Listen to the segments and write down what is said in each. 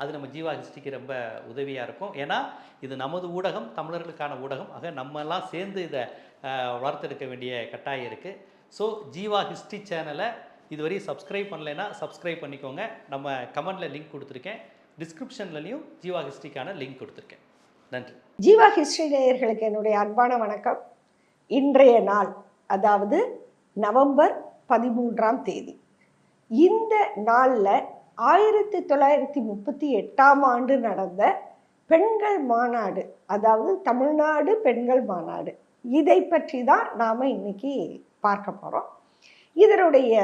அது நம்ம ஜீவா ஹிஸ்ட்ரிக்கு ரொம்ப உதவியாக இருக்கும். ஏன்னா இது நமது ஊடகம் தமிழர்களுக்கான ஊடகம். ஆக நம்ம எல்லாம் சேர்ந்து இதை வளர்த்தெடுக்க வேண்டிய கட்டாயம் இருக்குது ஸோ ஜீவா ஹிஸ்ட்ரி சேனலை இதுவரை சப்ஸ்கிரைப் பண்ணலைன்னா சப்ஸ்கிரைப் பண்ணிக்கோங்க. நம்ம கமெண்டில் லிங்க் கொடுத்துருக்கேன். டிஸ்கிரிப்ஷன்லையும் ஜீவா ஹிஸ்ட்ரிக்கான லிங்க் கொடுத்துருக்கேன். நன்றி. ஜீவா ஹிஸ்டரி நேயர்களுக்கு என்னுடைய அன்பான வணக்கம். இன்றைய நாள் அதாவது நவம்பர் பதிமூன்றாம் தேதி. இந்த நாளில் ஆயிரத்தி தொள்ளாயிரத்தி முப்பத்தி எட்டாம் ஆண்டு நடந்த பெண்கள் மாநாடு அதாவது தமிழ்நாடு பெண்கள் மாநாடு. இதை பற்றி தான் நாம் இன்னைக்கு பார்க்க போகிறோம் இதனுடைய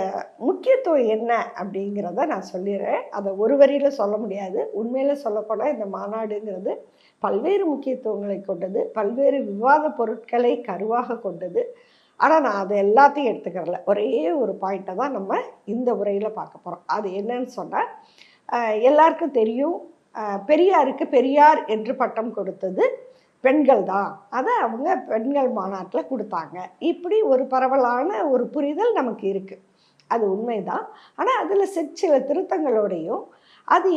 முக்கியத்துவம் என்ன அப்படிங்கிறத நான் சொல்லிடுறேன். அதை ஒரு வரியில் சொல்ல முடியாது. உண்மையில் சொல்லப்போனால் இந்த மாநாடுங்கிறது பல்வேறு முக்கியத்துவங்களை கொண்டது பல்வேறு விவாத பொருட்களை கருவாக கொண்டது ஆனால் நான் அதை எல்லாத்தையும் எடுத்துக்கிறல. ஒரே ஒரு பாயிண்ட்டை தான் நம்ம இந்த உரையில் பார்க்க போகிறோம் அது என்னன்னு சொன்னால் எல்லாருக்கும் தெரியும் பெரியாருக்கு பெரியார் என்று பட்டம் கொடுத்தது பெண்கள் தான். அதை அவங்க பெண்கள் மாநாட்டில் கொடுத்தாங்க. இப்படி ஒரு பரவலான ஒரு புரிதல் நமக்கு இருக்குது அது உண்மைதான். ஆனால் அதில் சில திருத்தங்களோடையும் அது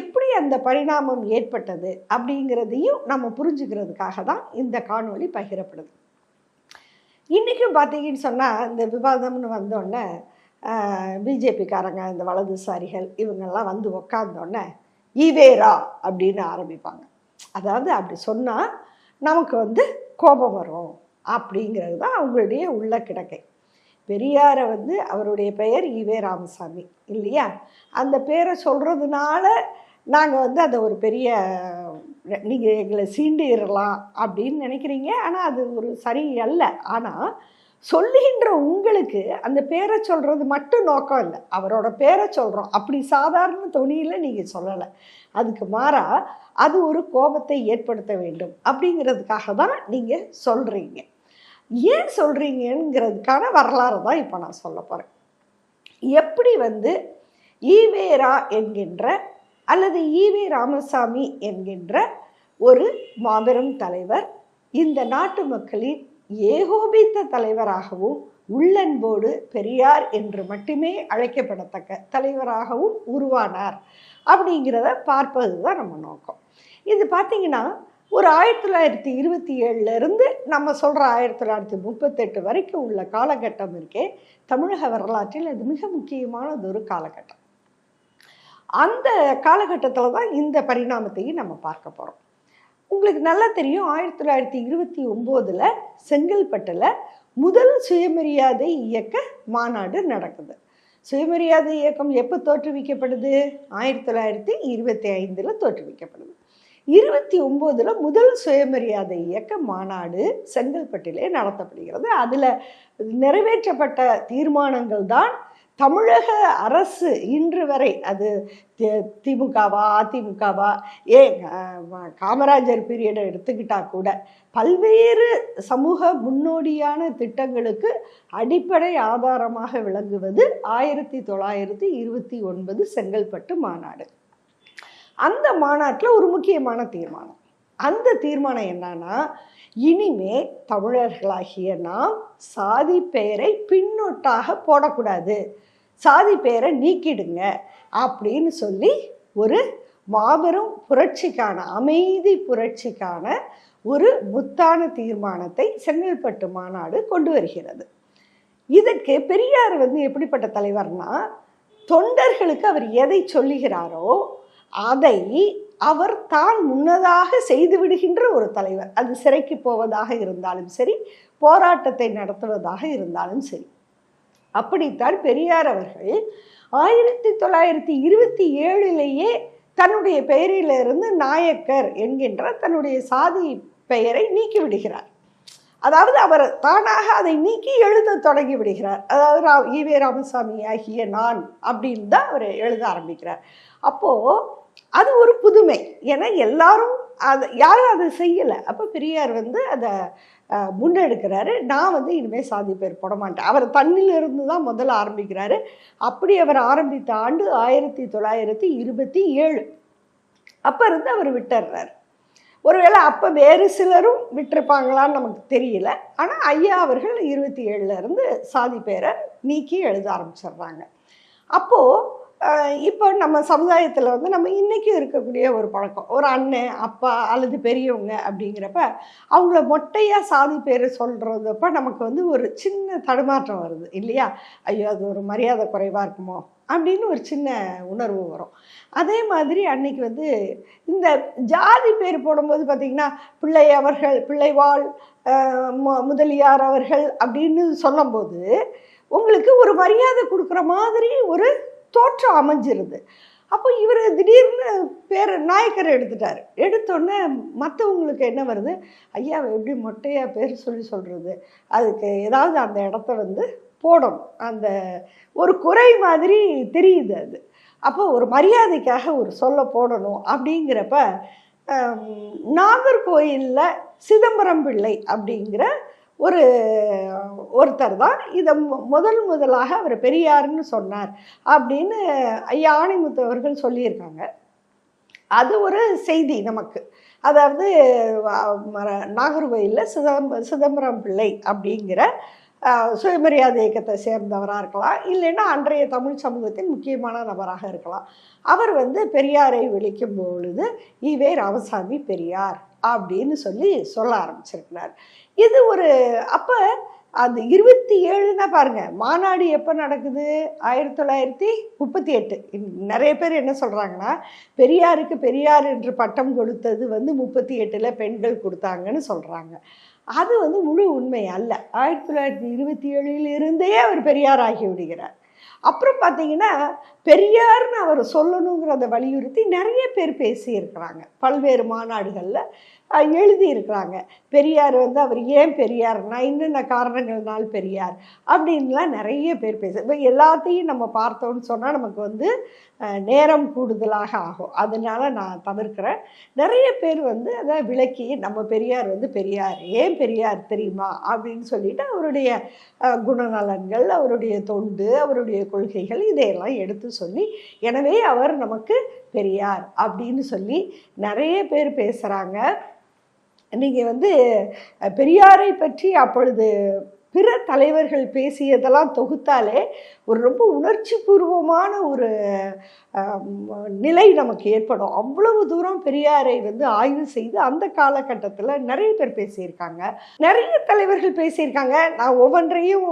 எப்படி அந்த பரிணாமம் ஏற்பட்டது அப்படிங்கிறதையும் நம்ம புரிஞ்சுக்கிறதுக்காக தான் இந்த காணொளி பகிரப்படுது. இன்றைக்கும் பார்த்தீங்கன்னு சொன்னால் இந்த விவாதம்னு வந்தோடனே பிஜேபிக்காரங்க இந்த வலதுசாரிகள் இவங்கெல்லாம் வந்து உக்காந்தோடனே ஈவேரா அப்படின்னு ஆரம்பிப்பாங்க. அதாவது அப்படி சொன்னால் நமக்கு வந்து கோபம் வரும் அப்படிங்கிறது தான் அவங்களுடைய உள்ள கிடக்கை. பெரியாரை வந்து அவருடைய பெயர் ஈவே ராமசாமி இல்லையா? அந்த பேரை சொல்கிறதுனால நாங்கள் வந்து அதை ஒரு பெரிய நீங்கள் எங்களை சீண்டிடலாம் அப்படின்னு நினைக்கிறீங்க. ஆனால் அது ஒரு சரி அல்ல. ஆனால் சொல்லுகின்ற உங்களுக்கு அந்த பேரை சொல்கிறது மட்டும் நோக்கம் இல்லை. அவரோட பேரை சொல்கிறோம் அப்படி சாதாரண தொனியில் நீங்கள் சொல்லலை. அதுக்கு மாறாக அது ஒரு கோபத்தை ஏற்படுத்த வேண்டும் அப்படிங்கிறதுக்காக தான் நீங்கள் சொல்கிறீங்க ஏன் சொல்கிறீங்கிறதுக்கான வரலாறு தான் இப்போ நான் சொல்ல போகிறேன் எப்படி வந்து ஈவேரா என்கின்ற அல்லது ஈவே ராமசாமி என்கின்ற ஒரு மாபெரும் தலைவர் இந்த நாட்டு மக்களின் ஏகோபித்த தலைவராகவும் உள்ளன்போடு பெரியார் என்று மட்டுமே அழைக்கப்படத்தக்க தலைவராகவும் உருவானார். அப்படிங்கிறத பார்ப்பது தான் நம்ம நோக்கம். இது பார்த்தீங்கன்னா ஒரு ஆயிரத்தி தொள்ளாயிரத்தி இருபத்தி ஏழுலேருந்து நம்ம சொல்கிற ஆயிரத்தி தொள்ளாயிரத்தி முப்பத்தெட்டு வரைக்கும் உள்ள காலகட்டம் இருக்கே தமிழக வரலாற்றில் அது மிக முக்கியமானது ஒரு காலகட்டம். அந்த காலகட்டத்தில் தான் இந்த பரிணாமத்தையும் நம்ம பார்க்க போகிறோம் உங்களுக்கு நல்லா தெரியும் ஆயிரத்தி தொள்ளாயிரத்தி இருபத்தி ஒம்போதில் செங்கல்பட்டில் முதல் சுயமரியாதை இயக்க மாநாடு நடக்குது. சுயமரியாதை இயக்கம் எப்போ தோற்றுவிக்கப்படுது? ஆயிரத்தி தொள்ளாயிரத்தி இருபத்தி ஐந்தில் தோற்றுவிக்கப்படுது. இருபத்தி ஒம்போதில் முதல் சுயமரியாதை இயக்க மாநாடு செங்கல்பட்டிலே நடத்தப்படுகிறது. அதில் நிறைவேற்றப்பட்ட தீர்மானங்கள் தான் தமிழக அரசு இன்று வரை அது தி- திமுகவா அதிமுகவா ஏன் காமராஜர் பீரியடை எடுத்துக்கிட்டா கூட பல்வேறு சமூக முன்னோடியான திட்டங்களுக்கு அடிப்படை ஆதாரமாக விளங்குவது ஆயிரத்தி தொள்ளாயிரத்தி இருபத்தி ஒன்பது செங்கல்பட்டு மாநாடு. அந்த மாநாட்டில் ஒரு முக்கியமான தீர்மானம். அந்த தீர்மானம் என்னன்னா இனிமே தமிழர்களாகிய நாம் சாதி பெயரை பின்னொட்டாக போடக்கூடாது. சாதி பெயரை நீக்கிடுங்க அப்படின்னு சொல்லி ஒரு மாபெரும் புரட்சிக்கான அமைதி புரட்சிக்கான ஒரு முத்தான தீர்மானத்தை செங்கல்பட்டு மாநாடு கொண்டு வருகிறது. இதற்கு பெரியார் வந்து எப்படிப்பட்ட தலைவர்னா தொண்டர்களுக்கு அவர் எதை சொல்லுகிறாரோ அதை அவர் தான் முன்னதாக செய்து விடுகின்ற ஒரு தலைவர். அது சிறைக்கு போவதாக இருந்தாலும் சரி போராட்டத்தை நடத்துவதாக இருந்தாலும் சரி. அப்படித்தான் பெரியார் அவர்கள் ஆயிரத்தி தொள்ளாயிரத்தி இருபத்தி ஏழிலேயே தன்னுடைய பெயரிலிருந்து நாயக்கர் என்கின்ற தன்னுடைய சாதி பெயரை நீக்கி விடுகிறார். அதாவது அவர் தானாக அதை நீக்கி எழுத தொடங்கி விடுகிறார். அதாவது ஈவே ராமசாமி ஆகிய நான் அப்படின்னு தான் அவர் எழுத ஆரம்பிக்கிறார். அப்போது அது ஒரு புதுமை. ஏன்னா எல்லாரும் அதை யாரும் அதை செய்யலை. அப்போ பெரியார் வந்து அதை அஹ், முன்னெடுக்கிறாரு. நான் வந்து இனிமேல் சாதி பேர் போட மாட்டேன். அவர் தண்ணிலிருந்து தான் முதல்ல ஆரம்பிக்கிறாரு. அப்படி அவர் ஆரம்பித்த ஆண்டு ஆயிரத்தி தொள்ளாயிரத்தி இருபத்தி ஏழு. அப்போ இருந்து அவர் விட்டுறாரு ஒருவேளை அப்போ வேறு சிலரும் விட்டிருப்பாங்களான்னு நமக்கு தெரியல. ஆனால் ஐயா அவர்கள் இருபத்தி ஏழுல இருந்து சாதி பேரை நீக்கி எழுத ஆரம்பிச்சிடுறாங்க. அப்போது இப்போ நம்ம சமுதாயத்தில் வந்து நம்ம இன்றைக்கும் இருக்கக்கூடிய ஒரு பழக்கம். ஒரு அண்ணன் அப்பா அல்லது பெரியவங்க அப்படிங்கிறப்ப அவங்கள மொட்டையாக சாதி பேர் சொல்கிறதப்ப நமக்கு வந்து ஒரு சின்ன தடுமாற்றம் வருது. இல்லையா? ஐயோ அது ஒரு மரியாதை குறைவாக இருக்குமோ? அப்படின்னு ஒரு சின்ன உணர்வு வரும். அதே மாதிரி அன்னைக்கு வந்து இந்த ஜாதி பேர் போடும்போது பார்த்திங்கன்னா பிள்ளை அவர்கள் பிள்ளைவாள் மு- முதலியார் அவர்கள் அப்படின்னு சொல்லும்போது உங்களுக்கு ஒரு மரியாதை கொடுக்குற மாதிரி ஒரு தோற்றம் அமைஞ்சிருது. அப்போ இவர் திடீர்னு பேர் நாயக்கர் எடுத்துட்டார். எடுத்தோடனே மற்றவங்களுக்கு என்ன வருது? ஐயா எப்படி மொட்டையாக பேர் சொல்லி சொல்கிறது அதுக்கு ஏதாவது அந்த இடத்த வந்து போடணும். அந்த ஒரு குறை மாதிரி தெரியுது அது. அப்போ ஒரு மரியாதைக்காக ஒரு சொல்ல போடணும் அப்படிங்கிறப்ப நாகர்கோயிலில் சிதம்பரம் பிள்ளை அப்படிங்கிற ஒரு ஒருத்தர் தான் இதை முதல் முதலாக அவர் பெரியார்னு சொன்னார் அப்படின்னு ஐயா ஆணிமுத்து அவர்கள் சொல்லியிருக்காங்க. அது ஒரு செய்தி நமக்கு. அதாவது நாகர்கோயிலில் சிதம்ப சிதம்பரம் பிள்ளை அப்படிங்கிற சுயமரியாதை இயக்கத்தை சேர்ந்தவராக இருக்கலாம். இல்லைன்னா அன்றைய தமிழ் சமூகத்தின் முக்கியமான நபராக இருக்கலாம். அவர் வந்து பெரியாரை விழிக்கும் பொழுது ஈவே ராமசாமி பெரியார் அப்படின்னு சொல்லி சொல்ல ஆரம்பிச்சிருக்கிறார். இது ஒரு அப்போ அந்த இருபத்தி ஏழுன்னா பாருங்கள் மாநாடு எப்போ நடக்குது? ஆயிரத்தி தொள்ளாயிரத்தி முப்பத்தி எட்டு. நிறைய பேர் என்ன சொல்கிறாங்கன்னா பெரியாருக்கு பெரியார் என்று பட்டம் கொடுத்தது வந்து முப்பத்தி எட்டில் பெண்கள் கொடுத்தாங்கன்னு சொல்கிறாங்க அது வந்து முழு உண்மை அல்ல. ஆயிரத்தி தொள்ளாயிரத்தி இருபத்தி ஏழிலிருந்தே அவர் பெரியார் ஆகி விடுகிறார். அப்புறம் பார்த்தீங்கன்னா பெரியார்னு அவர் சொல்லணுங்கிறத வலியுறுத்தி நிறைய பேர் பேசியிருக்கிறாங்க. பல்வேறு மாநாடுகளில் எழுதியிருக்கிறாங்க. பெரியார் வந்து அவர் ஏன் பெரியார்னா என்னென்ன காரணங்கள்னால் பெரியார் அப்படின்லாம் நிறைய பேர் பேச இப்போ எல்லாத்தையும் நம்ம பார்த்தோம்னு சொன்னால் நமக்கு வந்து நேரம் கூடுதலாக ஆகும். அதனால் நான் தவிர்க்கிறேன். நிறைய பேர் வந்து அதை விளக்கி நம்ம பெரியார் வந்து பெரியார் ஏன் பெரியார் தெரியுமா அப்படின்னு சொல்லிட்டு அவருடைய குணநலன்கள் அவருடைய தொண்டு அவருடைய கொள்கைகள் இதையெல்லாம் எடுத்து சொல்லி எனவே அவர் நமக்கு பெரியார் அப்படின்னு சொல்லி நிறைய பேர் பேசுகிறாங்க நீங்கள் வந்து பெரியாரை பற்றி அப்பொழுது பிற தலைவர்கள் பேசியதெல்லாம் தொகுத்தாலே ஒரு ரொம்ப உணர்ச்சி பூர்வமான ஒரு நிலை நமக்கு ஏற்படும். அவ்வளவு தூரம் பெரியாரை வந்து ஆய்வு செய்து அந்த காலகட்டத்தில் நிறைய பேர் பேசியிருக்காங்க. நிறைய தலைவர்கள் பேசியிருக்காங்க. நான் ஒவ்வொன்றையும்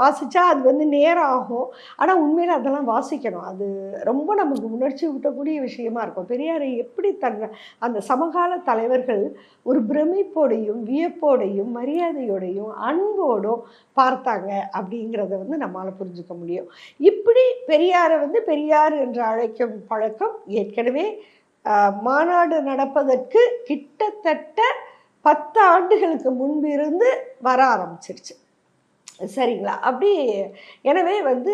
வாசித்தா அது வந்து நேரம் ஆகும். ஆனால் உண்மையில் அதெல்லாம் வாசிக்கணும். அது ரொம்ப நமக்கு உணர்ச்சி ஊட்டக்கூடிய விஷயமா இருக்கும். பெரியாரை எப்படி தன் அந்த சமகால தலைவர்கள் ஒரு பிரமிப்போடையும் வியப்போடையும் மரியாதையோடையும் அன்போடும் பார்த்தாங்க அப்படிங்கிறத வந்து நம்மால் புரிஞ்சுக்க முடியும். இப்படி பெரியாரை வந்து பெரியார் என்று அழைக்கும் பழக்கம் ஏற்கனவே ஆஹ், மாநாடு நடப்பதற்கு கிட்டத்தட்ட பத்து ஆண்டுகளுக்கு முன்பிருந்து வர ஆரம்பிச்சிருச்சு. சரிங்களா? அப்படி எனவே வந்து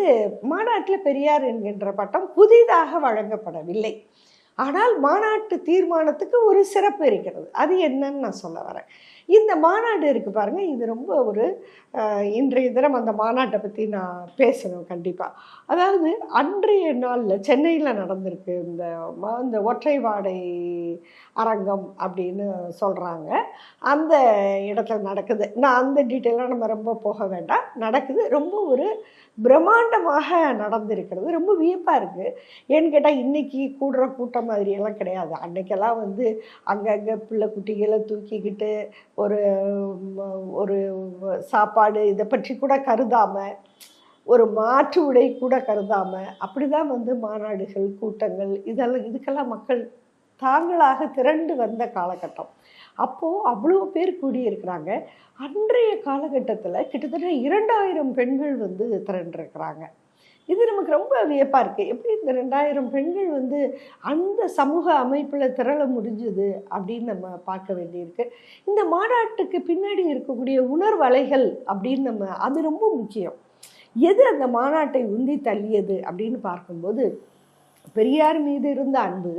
மாநாட்டில் பெரியார் என்கின்ற பட்டம் புதிதாக வழங்கப்படவில்லை. ஆனால் மாநாட்டு தீர்மானத்துக்கு ஒரு சிறப்பு இருக்கிறது. அது என்னன்னு நான் சொல்ல வரேன். இந்த மாநாடு இருக்குது பாருங்கள் இது ரொம்ப ஒரு இன்றைய தினம் அந்த மாநாட்டை பற்றி நான் பேசணும் கண்டிப்பாக அதாவது அன்றைய நாளில் சென்னையில் நடந்திருக்கு இந்த இந்த ஒற்றை வாடை அரங்கம் அப்படின்னு சொல்கிறாங்க அந்த இடத்துல நடக்குது. நான் அந்த டீட்டெயிலாக நம்ம ரொம்ப போக வேண்டாம். நடக்குது. ரொம்ப ஒரு பிரம்மாண்டமாக நடந்திருக்கிறது. ரொம்ப வியப்பாக இருக்குது ஏன்னு கேட்டால் இன்றைக்கி கூடுற கூட்டம் மாதிரியெல்லாம் கிடையாது. அன்னைக்கெல்லாம் வந்து அங்கங்கே பிள்ளை குட்டிகளை தூக்கிக்கிட்டு ஒரு ஒரு சாப்பாடு இதை பற்றி கூட கருதாமல் ஒரு மாற்று உடை கூட கருதாமல் அப்படி தான் வந்து மாநாடுகள் கூட்டங்கள் இதெல்லாம் இதுக்கெல்லாம் மக்கள் தாங்களாக திரண்டு வந்த காலகட்டம். அப்போது அவ்வளோ பேர் கூடியிருக்கிறாங்க. அன்றைய காலகட்டத்தில் கிட்டத்தட்ட இரண்டாயிரம் பெண்கள் வந்து திரண்டிருக்கிறாங்க. இது நமக்கு ரொம்ப வியப்பாக இருக்குது எப்படி இந்த ரெண்டாயிரம் பெண்கள் வந்து அந்த சமூக அமைப்பில் திரள முடிஞ்சுது அப்படின்னு நம்ம பார்க்க வேண்டியிருக்கு. இந்த மாநாட்டுக்கு பின்னாடி இருக்கக்கூடிய உணர்வலைகள் அப்படின்னு நம்ம அது ரொம்ப முக்கியம். எது அந்த மாநாட்டை உந்தி தள்ளியது அப்படின்னு பார்க்கும்போது பெரியார் மீது இருந்த அன்பு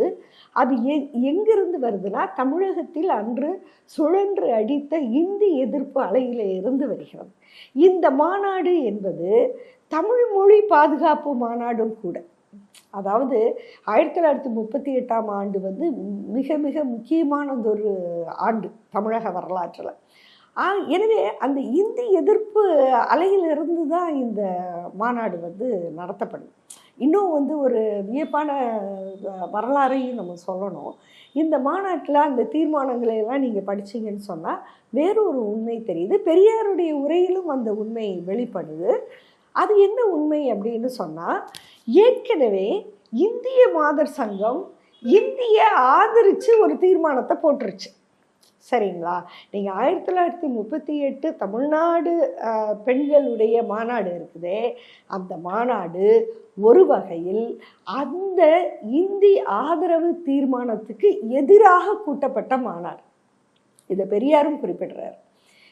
அது எ எங்கிருந்து வருதுன்னா தமிழகத்தில் அன்று சுழன்று அடித்த இந்தி எதிர்ப்பு அலையிலே இருந்து வருகிறது. இந்த மாநாடு என்பது தமிழ் மொழி பாதுகாப்பு மாநாடும் கூட. அதாவது ஆயிரத்தி தொள்ளாயிரத்தி முப்பத்தி எட்டாம் ஆண்டு வந்து மிக மிக முக்கியமானதொரு ஆண்டு தமிழக வரலாற்றில். எனவே அந்த இந்தி எதிர்ப்பு அலையிலிருந்து தான் இந்த மாநாடு வந்து நடத்தப்படுது இன்னும் வந்து ஒரு வியப்பான வரலாறையும் நம்ம சொல்லணும். இந்த மாநாட்டில் அந்த தீர்மானங்களை எல்லாம் நீங்கள் படிச்சீங்கன்னு சொன்னால் வேறொரு உண்மை தெரியுது. பெரியாருடைய உரையிலும் அந்த உண்மை வெளிப்படுது. அது என்ன உண்மை அப்படின்னு சொன்னால் ஏற்கனவே இந்திய மாதர் சங்கம் இந்திய ஆதரித்து ஒரு தீர்மானத்தை போட்டுருச்சு. சரிங்களா? நீங்கள் ஆயிரத்தி தொள்ளாயிரத்தி முப்பத்தி எட்டு தமிழ்நாடு பெண்களுடைய மாநாடு இருக்குதே. அந்த மாநாடு ஒரு வகையில் அந்த இந்தி ஆதரவு தீர்மானத்துக்கு எதிராக கூட்டப்பட்ட மாநாடு. இதை பெரியாரும் குறிப்பிடுறார்.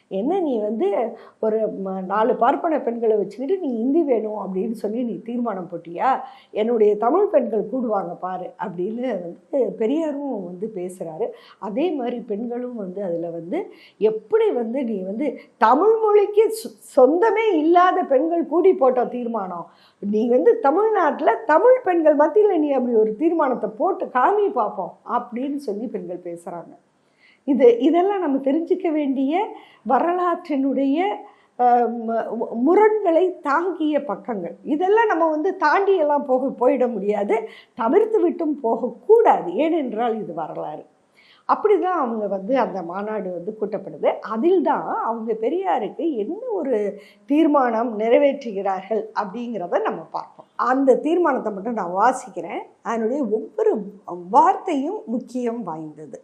என்ன நீ வந்து ஒரு நாலு பார்ப்பன பெண்களை வச்சுக்கிட்டு நீ இந்தி வேணும் அப்படின்னு சொல்லி நீ தீர்மானம் போட்டியா? என்னுடைய தமிழ் பெண்கள் கூடுவாங்க பாரு அப்படின்னு வந்து பெரியாரும் வந்து பேசுகிறாரு அதே மாதிரி பெண்களும் வந்து அதில் வந்து எப்படி வந்து நீ வந்து தமிழ் மொழிக்கு சொந்தமே இல்லாத பெண்கள் கூடி போட்ட தீர்மானம். நீ வந்து தமிழ்நாட்டில் தமிழ் பெண்கள் மத்தியில் நீ அப்படி ஒரு தீர்மானத்தை போட்டு காமி பார்ப்போம் அப்படின்னு சொல்லி பெண்கள் பேசுகிறாங்க இது இதெல்லாம் நம்ம தெரிஞ்சுக்க வேண்டிய வரலாற்றினுடைய முரண்களை தாங்கிய பக்கங்கள். இதெல்லாம் நம்ம வந்து தாண்டியெல்லாம் போக போயிட முடியாது. தவிர்த்து விட்டும் போகக்கூடாது ஏனென்றால் இது வரலாறு. அப்படி தான் அவங்க வந்து அந்த மாநாடு வந்து கூட்டப்படுது. அதில் தான் அவங்க பெரியாருக்கு என்ன ஒரு தீர்மானம் நிறைவேற்றுகிறார்கள் அப்படிங்கிறத நம்ம பார்ப்போம். அந்த தீர்மானத்தை மட்டும் நான் வாசிக்கிறேன். அதனுடைய ஒவ்வொரு வார்த்தையும் முக்கியம் வாய்ந்தது.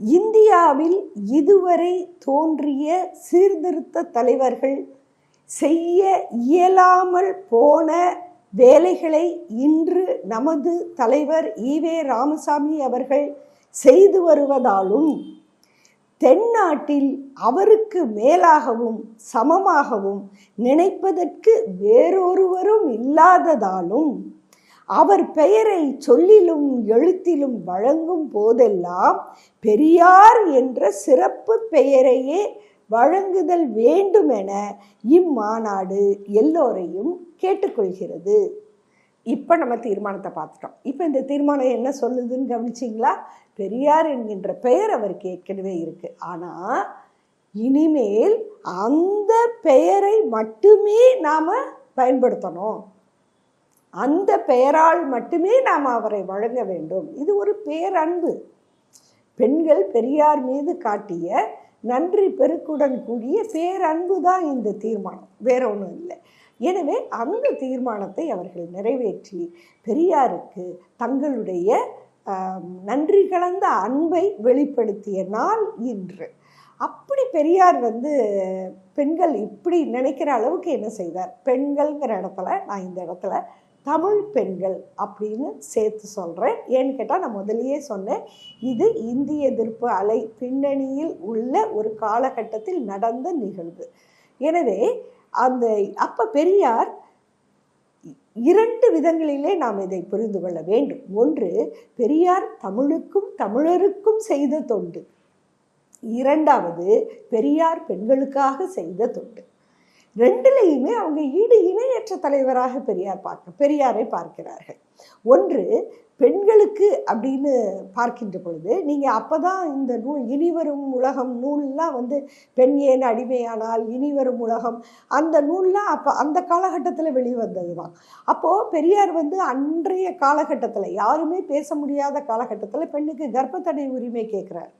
இந்தியாவில் இதுவரை தோன்றிய சீர்திருத்த தலைவர்கள் செய்ய இயலாமல் போன வேலைகளை இன்று நமது தலைவர் ஈவே ராமசாமி அவர்கள் செய்து வருவதாலும் தென்னாட்டில் அவருக்கு மேலாகவும் சமமாகவும் நினைப்பதற்கு வேறொருவரும் இல்லாததாலும் அவர் பெயரை சொல்லிலும் எழுத்திலும் வழங்கும் போதெல்லாம் பெரியார் என்ற சிறப்பு பெயரையே வழங்குதல் வேண்டுமென இம்மாநாடு எல்லோரையும் கேட்டுக்கொள்கிறது. இப்போ நம்ம தீர்மானத்தை பார்த்துட்டோம். இப்போ இந்த தீர்மானம் என்ன சொல்லுதுன்னு கவனிச்சிங்களா? பெரியார் என்கின்ற பெயர் அவருக்கு ஏற்கனவே இருக்குது ஆனால் இனிமேல் அந்த பெயரை மட்டுமே நாம் பயன்படுத்தணும். அந்த பெயரால் மட்டுமே நாம் அவரை வழங்க வேண்டும். இது ஒரு பேரன்பு. பெண்கள் பெரியார் மீது காட்டிய நன்றி பெருக்குடன் கூடிய பேரன்பு தான் இந்த தீர்மானம். வேற ஒன்றும் இல்லை. எனவே அந்த தீர்மானத்தை அவர்கள் நிறைவேற்றி பெரியாருக்கு தங்களுடைய நன்றி கலந்த அன்பை வெளிப்படுத்திய நாள் இன்று. அப்படி பெரியார் வந்து பெண்கள் இப்படி நினைக்கிற அளவுக்கு என்ன செய்தார்? பெண்கள்ங்கிற இடத்துல நான் இந்த இடத்துல தமிழ் பெண்கள் அப்படின்னு சேர்த்து சொல்கிறேன் ஏன்னு கேட்டால் நான் முதலியே சொன்னேன். இது இந்திய எதிர்ப்பு அலை பின்னணியில் உள்ள ஒரு காலகட்டத்தில் நடந்த நிகழ்வு. எனவே அந்த அப்போ பெரியார் இரண்டு விதங்களிலே நாம் இதை புரிந்து கொள்ள வேண்டும். ஒன்று பெரியார் தமிழுக்கும் தமிழருக்கும் செய்த தொண்டு. இரண்டாவது பெரியார் பெண்களுக்காக செய்த தொண்டு. ரெண்டுலேயுமே அவங்க ஈடு இணையற்ற தலைவராக பெரியார் பார்க்க பெரியாரை பார்க்கிறார்கள். ஒன்று பெண்களுக்கு அப்படின்னு பார்க்கின்ற பொழுது நீங்கள் அப்போ தான் இந்த நூல் இனிவரும் உலகம் நூல்லாம் வந்து பெண் ஏன் அடிமையானால் இனிவரும் உலகம் அந்த நூல்லாம் அப்போ அந்த காலகட்டத்தில் வெளிவந்தது தான் அப்போது பெரியார் வந்து அன்றைய காலகட்டத்தில் யாருமே பேச முடியாத காலகட்டத்தில் பெண்ணுக்கு கர்ப்பத்தடை உரிமை கேட்குறாரு.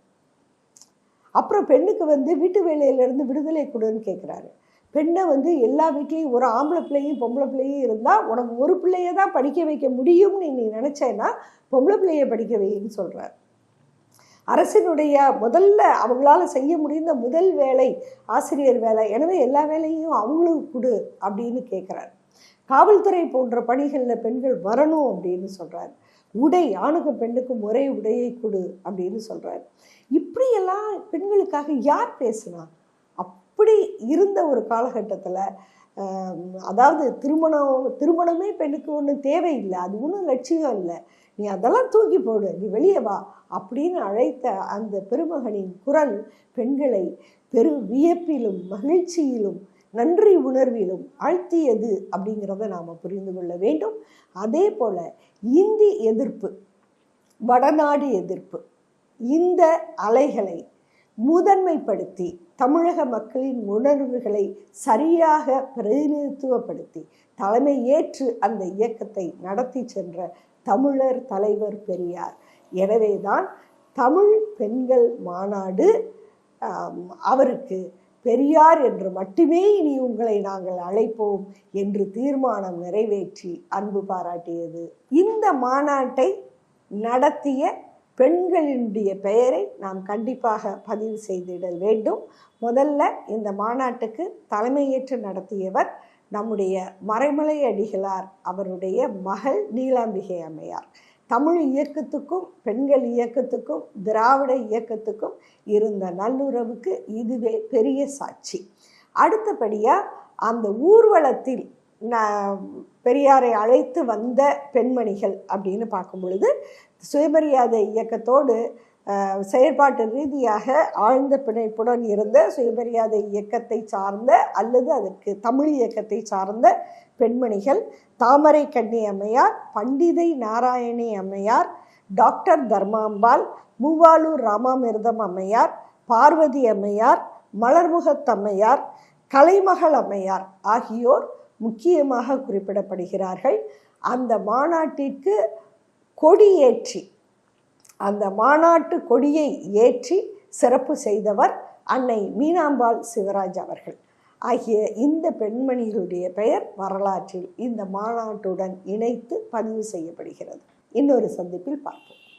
அப்புறம் பெண்ணுக்கு வந்து வீட்டு வேலையிலேருந்து விடுதலை கொடுன்னு கேட்குறாரு. பெண்ணை வந்து எல்லா வீட்லேயும் ஒரு ஆம்பளை பிள்ளையும் பொம்பளை பிள்ளையும் இருந்தால் உனக்கு ஒரு பிள்ளைய தான் படிக்க வைக்க முடியும்னு நீ நினச்சேன்னா பொம்பளை பிள்ளைய படிக்க வைன்னு சொல்கிறார் அரசினுடைய முதல்ல அவங்களால செய்ய முடிந்த முதல் வேலை ஆசிரியர் வேலை. எனவே எல்லா வேலையும் அவங்களுக்கு கொடு அப்படின்னு கேட்குறாரு காவல்துறை போன்ற பணிகளில் பெண்கள் வரணும் அப்படின்னு சொல்கிறார் உடை ஆணுக்கும் பெண்ணுக்கும் ஒரே உடையை கொடு அப்படின்னு சொல்கிறார் இப்படியெல்லாம் பெண்களுக்காக யார் பேசுனா? அப்படி இருந்த ஒரு காலகட்டத்தில் அதாவது திருமணம் திருமணமே பெண்ணுக்கு ஒன்றும் தேவையில்லை அது ஒன்றும் லட்சியம் இல்லை. நீ அதெல்லாம் தூக்கி போடு நீ வெளியே வா அப்படின்னு அழைத்த அந்த பெருமகனின் குரல் பெண்களை பெரு வியப்பிலும் மகிழ்ச்சியிலும் நன்றி உணர்விலும் ஆழ்த்தியது அப்படிங்கிறத நாம் புரிந்து கொள்ள வேண்டும். அதே போல் இந்தி எதிர்ப்பு வடநாடு எதிர்ப்பு இந்த அலைகளை முதன்மைப்படுத்தி தமிழக மக்களின் உணர்வுகளை சரியாக பிரதிநிதித்துவப்படுத்தி தலைமை ஏற்று அந்த இயக்கத்தை நடத்தி சென்ற தமிழர் தலைவர் பெரியார். எனவேதான் தமிழ் பெண்கள் மாநாடு அவருக்கு பெரியார் என்று மட்டுமே இனி உங்களை நாங்கள் அழைப்போம் என்று தீர்மானம் நிறைவேற்றி அன்பு பாராட்டியது. இந்த மாநாட்டை நடத்திய பெண்களினுடைய பெயரை நாம் கண்டிப்பாக பதிவு செய்திட வேண்டும். முதல்ல இந்த மாநாட்டுக்கு தலைமையேற்று நடத்தியவர் நம்முடைய மறைமலை அடிகளார் அவருடைய மகள் நீலாம்பிகை அம்மையார். தமிழ் இயக்கத்துக்கும் பெண்கள் இயக்கத்துக்கும் திராவிட இயக்கத்துக்கும் இருந்த நல்லுறவுக்கு இதுவே பெரிய சாட்சி. அடுத்தபடியாக அந்த ஊர்வலத்தில் பெரியாரை அழைத்து வந்த பெண்மணிகள் அப்படின்னு பார்க்கும் பொழுது சுயமரியாதை இயக்கத்தோடு செயற்பாட்டு ரீதியாக ஆழ்ந்த பிணைப்புடன் இருந்த சுயமரியாதை இயக்கத்தை சார்ந்த அல்லது அதற்கு தமிழ் இயக்கத்தை சார்ந்த பெண்மணிகள் தாமரை கண்ணி அம்மையார் பண்டிதை நாராயணி அம்மையார் டாக்டர் தர்மாம்பாள் மூவாலூர் ராமாமிர்தம் அம்மையார் பார்வதி அம்மையார் மலர்முகத்தம்மையார் கலைமகள் அம்மையார் ஆகியோர் முக்கியமாக குறிப்பிடப்படுகிறார்கள். அந்த மாநாட்டிற்கு கொடியேற்றி. அந்த மாநாட்டு கொடியை ஏற்றி சிறப்பு செய்தவர் அன்னை மீனாம்பாள் சிவராஜ் அவர்கள். ஆகிய இந்த பெண்மணிகளுடைய பெயர் வரலாற்றில் இந்த மாநாட்டுடன் இணைத்து பதிவு செய்யப்படுகிறது. இன்னொரு சந்திப்பில் பார்ப்போம்.